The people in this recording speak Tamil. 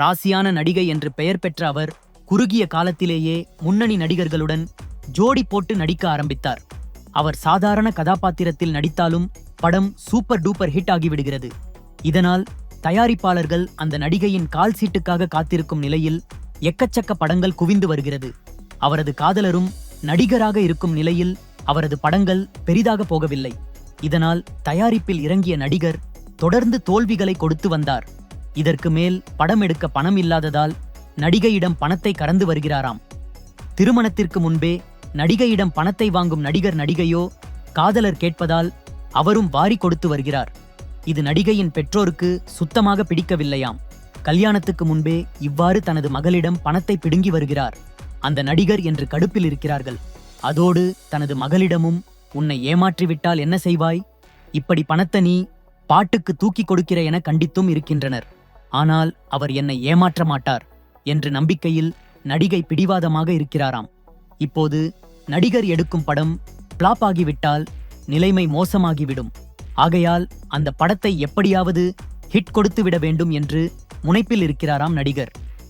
ராசியான நடிகை என்று பெயர் பெற்ற அவர் குறுகிய காலத்திலேயே முன்னணி நடிகர்களுடன் ஜோடி போட்டு நடிக்க ஆரம்பித்தார். அவர் சாதாரண கதாபாத்திரத்தில் நடித்தாலும் படம் சூப்பர் டூப்பர் ஹிட் ஆகிவிடுகிறது. இதனால் தயாரிப்பாளர்கள் அந்த நடிகையின் கால் சீட்டுக்காக காத்திருக்கும் நிலையில் எக்கச்சக்க படங்கள் குவிந்து வருகிறது. அவரது காதலரும் நடிகராக இருக்கும் நிலையில் அவரது படங்கள் பெரிதாக போகவில்லை. இதனால் தயாரிப்பில் இறங்கிய நடிகர் தொடர்ந்து தோல்விகளை கொடுத்து வந்தார். இதற்கு மேல் படம் எடுக்க பணம் இல்லாததால் நடிகையிடம் பணத்தை கறந்து வருகிறாராம். திருமணத்திற்கு முன்பே நடிகையிடம் பணத்தை வாங்கும் நடிகர் நடிகையோ காதலர் கேட்பதால் அவரும் வாரி கொடுத்து வருகிறார். இது நடிகையின் பெற்றோருக்கு சுத்தமாக பிடிக்கவில்லையாம். கல்யாணத்துக்கு முன்பே இவ்வாறு தனது மகளிடம் பணத்தை பிடுங்கி வருகிறார். அந்த நடிகர் என்று கடுப்பில் இருக்கிறார்கள். அதோடு தனது மகளிடமும் உன்னை ஏமாற்றிவிட்டால் என்ன செய்வாய்? இப்படி பணத்தை நீ பாட்டுக்கு தூக்கி கொடுக்கிற என கண்டித்தும் இருக்கின்றனர். ஆனால் அவர் என்னை ஏமாற்ற மாட்டார் என்று நம்பிக்கையில் நடிகை பிடிவாதமாக இருக்கிறாராம். இப்போது நடிகர் எடுக்கும் படம் பிளாப் ஆகிவிட்டால் நிலைமை மோசமாகிவிடும். ஆகையால் அந்த படத்தை எப்படியாவது ஹிட் கொடுத்து விட வேண்டும் என்று முனைப்பில் இருக்கிறாராம் நடிகர்.